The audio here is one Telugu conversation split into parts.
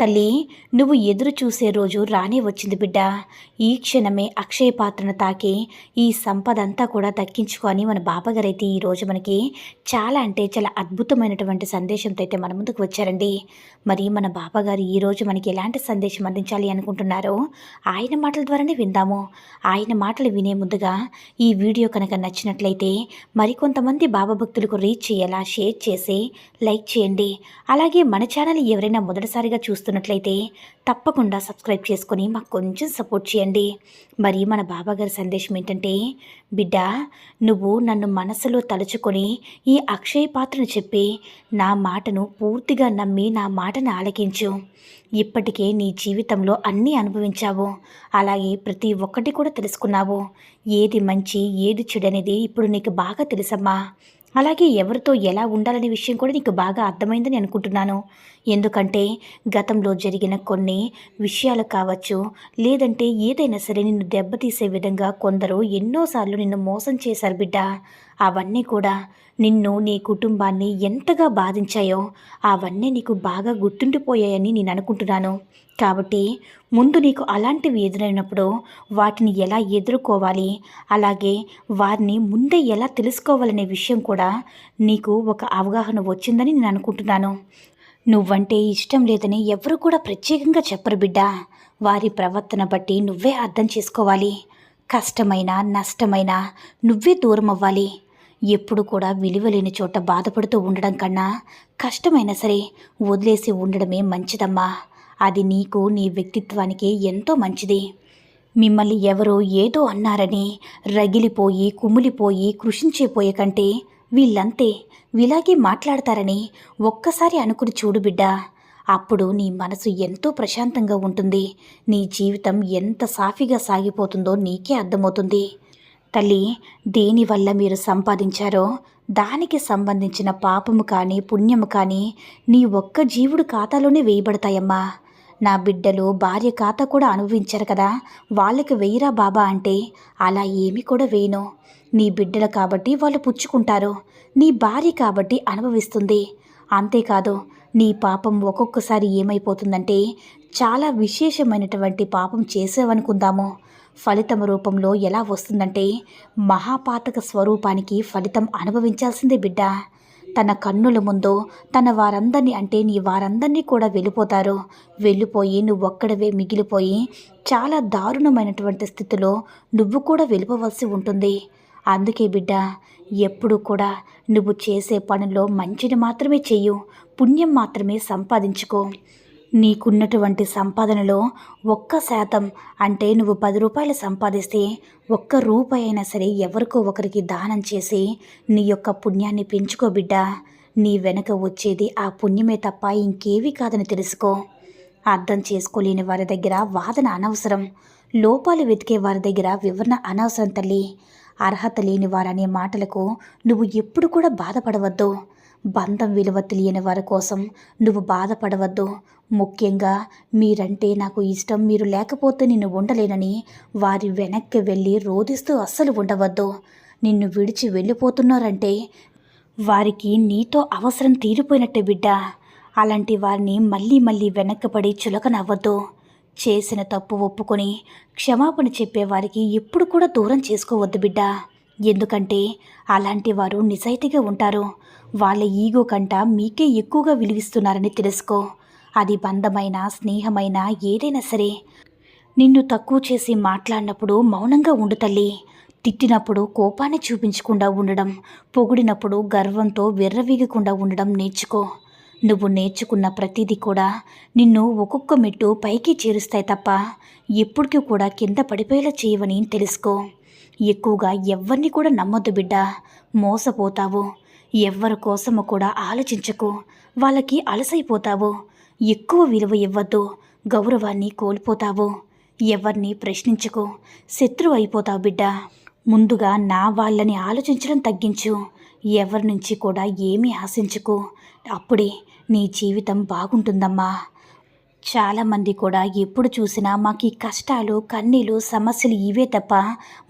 తల్లి నువ్వు ఎదురు చూసే రోజు రానే వచ్చింది బిడ్డ. ఈ క్షణమే అక్షయ పాత్రను తాకి ఈ సంపద అంతా కూడా దక్కించుకొని మన బాపగారైతే ఈరోజు మనకి చాలా అంటే చాలా అద్భుతమైనటువంటి సందేశంతో అయితే మన ముందుకు వచ్చారండి. మరి మన బాబాగారు ఈరోజు మనకి ఎలాంటి సందేశం అందించాలి అనుకుంటున్నారో ఆయన మాటల ద్వారానే విందాము. ఆయన మాటలు వినే ముందుగా ఈ వీడియో కనుక నచ్చినట్లయితే మరికొంతమంది బాబా భక్తులకు రీచ్ చేయాలా షేర్ చేసి లైక్ చేయండి. అలాగే మన ఛానల్ ఎవరైనా మొదటిసారిగా చూస్తున్నట్లయితే తప్పకుండా సబ్స్క్రైబ్ చేసుకొని మాకు కొంచెం సపోర్ట్ చేయండి. మరి మన బాబాగారి సందేశం ఏంటంటే బిడ్డ నువ్వు నన్ను మనసులో తలుచుకొని ఈ అక్షయ పాత్రను చెప్పి నా మాటను పూర్తిగా నమ్మి నా మాటను ఆలకించు. ఇప్పటికే నీ జీవితంలో అన్నీ అనుభవించావు. అలాగే ప్రతి ఒక్కటి కూడా తెలుసుకున్నావు. ఏది మంచి ఏది చెడు అనేది ఇప్పుడు నీకు బాగా తెలుసమ్మా. అలాగే ఎవరితో ఎలా ఉండాలనే విషయం కూడా నీకు బాగా అర్థమైందని అనుకుంటున్నాను. ఎందుకంటే గతంలో జరిగిన కొన్ని విషయాలు కావచ్చు లేదంటే ఏదైనా సరే నిన్ను దెబ్బతీసే విధంగా కొందరు ఎన్నోసార్లు నిన్ను మోసం చేశారు బిడ్డ. అవన్నీ కూడా నిన్ను నీ కుటుంబాన్ని ఎంతగా బాధించాయో అవన్నీ నీకు బాగా గుర్తుండిపోయాయని నేను అనుకుంటున్నాను. కాబట్టి ముందు నీకు అలాంటివి ఎదురైనప్పుడు వాటిని ఎలా ఎదుర్కోవాలి? అలాగే వారిని ముందే ఎలా తెలుసుకోవాలనే విషయం కూడా నీకు ఒక అవగాహన వచ్చిందని నేను అనుకుంటున్నాను. నువ్వంటే ఇష్టం లేదని ఎవరు కూడా ప్రత్యేకంగా చెప్పరు బిడ్డ. వారి ప్రవర్తన బట్టి నువ్వే అర్థం చేసుకోవాలి. కష్టమైన నష్టమైన నువ్వే దూరం అవ్వాలి ఎప్పుడు కూడా విలువలేని చోట బాధపడుతూ ఉండడం కన్నా కష్టమైనా సరే వదిలేసి ఉండడమే మంచిదమ్మా. అది నీకు నీ వ్యక్తిత్వానికి ఎంతో మంచిది. మిమ్మల్ని ఎవరో ఏదో అన్నారని రగిలిపోయి కుమిలిపోయి కృషించిపోయే కంటే వీళ్ళంతే వీలాగే మాట్లాడతారని ఒక్కసారి అనుకుని చూడు బిడ్డ. అప్పుడు నీ మనసు ఎంతో ప్రశాంతంగా ఉంటుంది. నీ జీవితం ఎంత సాఫీగా సాగిపోతుందో నీకే అర్థమవుతుంది. తల్లి దేనివల్ల మీరు సంపాదించారో దానికి సంబంధించిన పాపము కానీ పుణ్యము కానీ నీ ఒక్క జీవుడు ఖాతాలోనే వేయబడతాయమ్మా. నా బిడ్డలు భార్య ఖాతా కూడా అనుభవించారు కదా. వాళ్ళకి వెయ్యరా బాబా అంటే అలా ఏమి కూడా వేయను. నీ బిడ్డలు కాబట్టి వాళ్ళు పుచ్చుకుంటారు. నీ భార్య కాబట్టి అనుభవిస్తుంది. అంతేకాదు నీ పాపం ఒక్కొక్కసారి ఏమైపోతుందంటే చాలా విశేషమైనటువంటి పాపం చేసావనుకుందాము. ఫలితం రూపంలో ఎలా వస్తుందంటే మహాపాతక స్వరూపానికి ఫలితం అనుభవించాల్సిందే బిడ్డ. తన కన్నుల ముందు తన వారందరినీ అంటే నీ వారందరినీ కూడా వెళ్ళిపోతారు. వెళ్ళిపోయి నువ్వు ఒక్కడవే మిగిలిపోయి చాలా దారుణమైనటువంటి స్థితిలో నువ్వు కూడా వెళ్ళిపోవలసి ఉంటుంది. అందుకే బిడ్డ ఎప్పుడు కూడా నువ్వు చేసే పనుల్లో మంచిని మాత్రమే చెయ్యు పుణ్యం మాత్రమే సంపాదించుకో. నీకున్నటువంటి సంపాదనలో ఒక్క శాతం అంటే నువ్వు పది రూపాయలు సంపాదిస్తే ఒక్క రూపాయి అయినా సరే ఎవరికో ఒకరికి దానం చేసి నీ యొక్క పుణ్యాన్ని పెంచుకో బిడ్డ. నీ వెనక వచ్చేది ఆ పుణ్యమే తప్ప ఇంకేవి కాదని తెలుసుకో. అర్థం చేసుకోలేని వారి దగ్గర వాదన అనవసరం. లోపాలు వెతికే వారి దగ్గర వివరణ అనవసరం తల్లి. అర్హత లేని వారనే మాటలకు నువ్వు ఎప్పుడు కూడా బాధపడవద్దు. బంధం విలువ తెలియని వారి కోసం నువ్వు బాధపడవద్దు. ముఖ్యంగా మీరంటే నాకు ఇష్టం. మీరు లేకపోతే నిన్ను ఉండలేనని వారి వెనక్కి వెళ్ళి రోధిస్తూ అస్సలు ఉండవద్దు. నిన్ను విడిచి వెళ్ళిపోతున్నారంటే వారికి నీతో అవసరం తీరిపోయినట్టే బిడ్డ. అలాంటి వారిని మళ్ళీ మళ్ళీ వెనక్కపడి చులకనవ్వద్దు. చేసిన తప్పు ఒప్పుకొని క్షమాపణ చెప్పేవారికి ఎప్పుడు కూడా దూరం చేసుకోవద్దు బిడ్డా. ఎందుకంటే అలాంటి వారు నిజాయితీగా ఉంటారు. వాళ్ళ ఈగో కంట మీకే ఎక్కువగా విలువిస్తున్నారని తెలుసుకో. అది బంధమైన స్నేహమైన ఏదైనా సరే. నిన్ను తక్కువ చేసి మాట్లాడినప్పుడు మౌనంగా ఉండు తల్లి. తిట్టినప్పుడు కోపాన్ని చూపించకుండా ఉండడం పొగిడినప్పుడు గర్వంతో విర్రవీగకుండా ఉండడం నేర్చుకో. నువ్వు నేర్చుకున్న ప్రతిదీ కూడా నిన్ను ఒక్కొక్క మెట్టు పైకి చేరుస్తాయి తప్ప ఎప్పటికీ కూడా కింద పడిపోయేలా చేయవని తెలుసుకో. ఎక్కువగా ఎవరిని కూడా నమ్మొద్దు బిడ్డ. మోసపోతావు. ఎవ్వరి కోసము కూడా ఆలోచించకు. వాళ్ళకి అలసైపోతావు. ఎక్కువ విలువ ఇవ్వద్దు. గౌరవాన్ని కోల్పోతావు. ఎవరిని ప్రశ్నించకు. శత్రువు అయిపోతావు బిడ్డ. ముందుగా నా వాళ్ళని ఆలోచించడం తగ్గించు. ఎవరి నుంచి కూడా ఏమీ ఆశించకు. అప్పుడే నీ జీవితం బాగుంటుందమ్మా. చాలామంది కూడా ఎప్పుడు చూసినా మాకు ఈ కష్టాలు కన్నీలు సమస్యలు ఇవే తప్ప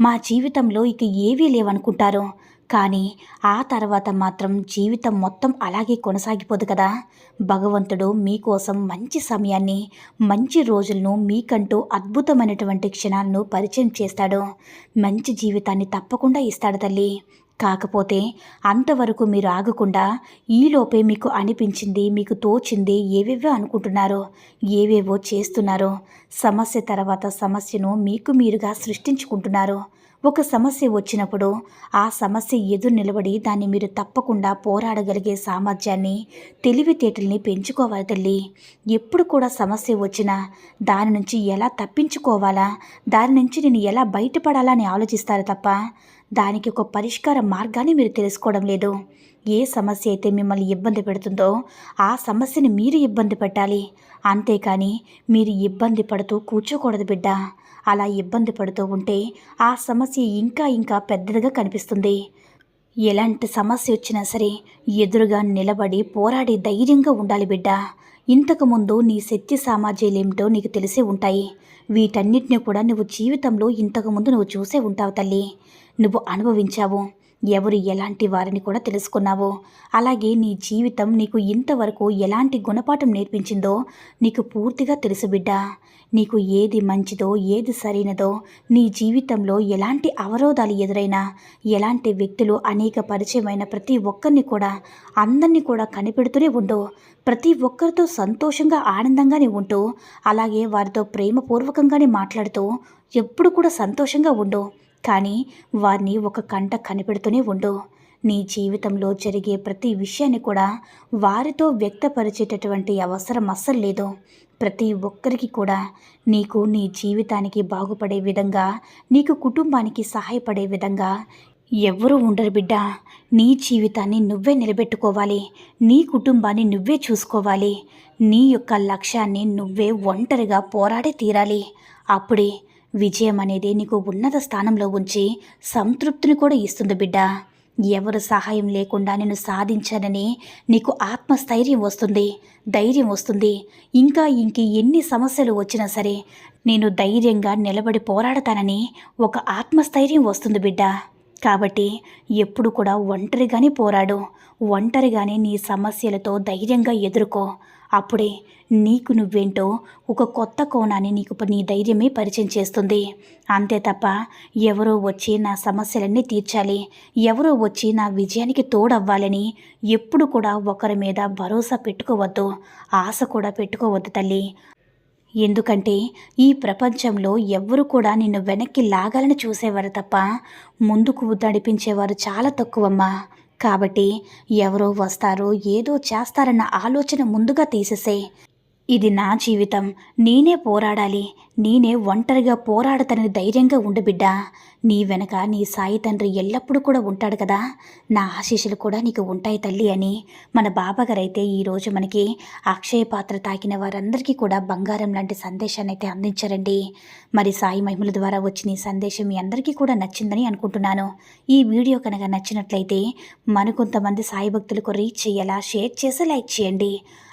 మా జీవితంలో ఇక ఏవీ లేవనుకుంటారు. కానీ ఆ తర్వాత మాత్రం జీవితం మొత్తం అలాగే కొనసాగిపోదు కదా. భగవంతుడు మీకోసం మంచి సమయాన్ని మంచి రోజులను మీకంటూ అద్భుతమైనటువంటి క్షణాలను పరిచయం చేస్తాడు. మంచి జీవితాన్ని తప్పకుండా ఇస్తాడు తల్లి. కాకపోతే అంతవరకు మీరు ఆగకుండా ఈలోపే మీకు అనిపించింది మీకు తోచింది ఏవేవో అనుకుంటున్నారో ఏవేవో చేస్తున్నారో సమస్య తర్వాత సమస్యను మీకు మీరుగా సృష్టించుకుంటున్నారు ఒక సమస్య వచ్చినప్పుడు ఆ సమస్య ఎదురు నిలబడి దాన్ని మీరు తప్పకుండా పోరాడగలిగే సామర్థ్యాన్ని తెలివితేటల్ని పెంచుకోవాలి తల్లి. ఎప్పుడు కూడా సమస్య వచ్చినా దాని నుంచి ఎలా తప్పించుకోవాలా దాని నుంచి నేను ఎలా బయటపడాలా అని ఆలోచిస్తారు తప్ప దానికి ఒక పరిష్కార మార్గాన్ని మీరు తెలుసుకోవడం లేదు. ఏ సమస్య అయితే మిమ్మల్ని ఇబ్బంది పెడుతుందో ఆ సమస్యని మీరు ఇబ్బంది పెట్టాలి. అంతేకాని మీరు ఇబ్బంది పడుతూ కూర్చోకూడదు బిడ్డ. అలా ఇబ్బంది పడుతూ ఉంటే ఆ సమస్య ఇంకా ఇంకా పెద్దదిగా కనిపిస్తుంది. ఎలాంటి సమస్య వచ్చినా సరే ఎదురుగా నిలబడి పోరాడి ధైర్యంగా ఉండాలి బిడ్డ. ఇంతకుముందు నీ శక్తి సామాజ్యాలేమిటో నీకు తెలిసే ఉంటాయి. వీటన్నిటిని కూడా నువ్వు జీవితంలో ఇంతకుముందు నువ్వు చూసే ఉంటావు తల్లి. నువ్వు అనుభవించావు. ఎవరు ఎలాంటి వారిని కూడా తెలుసుకున్నావు? అలాగే నీ జీవితం నీకు ఇంతవరకు ఎలాంటి గుణపాఠం నేర్పించిందో నీకు పూర్తిగా తెలుసు బిడ్డ. నీకు ఏది మంచిదో ఏది సరైనదో నీ జీవితంలో ఎలాంటి అవరోధాలు ఎదురైనా ఎలాంటి వ్యక్తులు అనేక పరిచయమైన ప్రతి ఒక్కరిని కూడా అందరినీ కూడా కనిపెడుతూనే ఉండు. ప్రతి ఒక్కరితో సంతోషంగా ఆనందంగానే ఉంటూ అలాగే వారితో ప్రేమపూర్వకంగానే మాట్లాడుతూ ఎప్పుడు కూడా సంతోషంగా ఉండు. కానీ వారిని ఒక కంట కనిపెడుతూనే ఉండు. నీ జీవితంలో జరిగే ప్రతి విషయాన్ని కూడా వారితో వ్యక్తపరిచేటటువంటి అవసరం అస్సలు లేదు. ప్రతి ఒక్కరికి కూడా నీకు నీ జీవితానికి బాగుపడే విధంగా నీకు కుటుంబానికి సహాయపడే విధంగా ఎవ్వరూ ఉండరు బిడ్డ. నీ జీవితాన్ని నువ్వే నిలబెట్టుకోవాలి. నీ కుటుంబాన్ని నువ్వే చూసుకోవాలి. నీ యొక్క లక్ష్యాన్ని నువ్వే ఒంటరిగా పోరాడి తీరాలి. అప్పుడే విజయం అనేది నీకు ఉన్నత స్థానంలో ఉంచి సంతృప్తిని కూడా ఇస్తుంది బిడ్డ. ఎవరు సహాయం లేకుండా నేను సాధించానని నీకు ఆత్మస్థైర్యం వస్తుంది ధైర్యం వస్తుంది. ఇంకా ఇంక ఎన్ని సమస్యలు వచ్చినా సరే నేను ధైర్యంగా నిలబడి పోరాడతానని ఒక ఆత్మస్థైర్యం వస్తుంది బిడ్డ. కాబట్టి ఎప్పుడు కూడా ఒంటరిగానే పోరాడు. ఒంటరిగానే నీ సమస్యలతో ధైర్యంగా ఎదుర్కో. అప్పుడే నీకు నువ్వేంటో ఒక కొత్త కోణాన్ని నీకు నీ ధైర్యమే పరిచయం చేస్తుంది. అంతే తప్ప ఎవరో వచ్చి నా సమస్యలన్నీ తీర్చాలి. ఎవరో వచ్చి నా విజయానికి తోడవ్వాలని ఎప్పుడు కూడా ఒకరి మీద భరోసా పెట్టుకోవద్దు. ఆశ కూడా పెట్టుకోవద్దు తల్లి. ఎందుకంటే ఈ ప్రపంచంలో ఎవ్వరు కూడా నిన్ను వెనక్కి లాగాలని చూసేవారు తప్ప ముందుకు నడిపించేవారు చాలా తక్కువమ్మా. కాబట్టి ఎవరో వస్తారో ఏదో చేస్తారన్న ఆలోచన ముందుగా తీసేసే ఇది నా జీవితం. నేనే పోరాడాలి. నేనే ఒంటరిగా పోరాడతనని ధైర్యంగా ఉండు నీ వెనక నీ సాయి తండ్రి ఎల్లప్పుడూ కూడా ఉంటాడు కదా. నా ఆశీస్సులు కూడా నీకు ఉంటాయి తల్లి అని మన బాబాగారైతే అయితే ఈరోజు మనకి అక్షయ పాత్ర తాకిన వారందరికీ కూడా బంగారం లాంటి సందేశాన్ని అయితే అందించారండి. మరి సాయి మహిమల ద్వారా వచ్చిన ఈ సందేశం మీ అందరికీ కూడా నచ్చిందని అనుకుంటున్నాను. ఈ వీడియో కనుక నచ్చినట్లయితే మరికొంతమంది సాయి భక్తులకు రీచ్ చేయాలా షేర్ చేసి లైక్ చేయండి.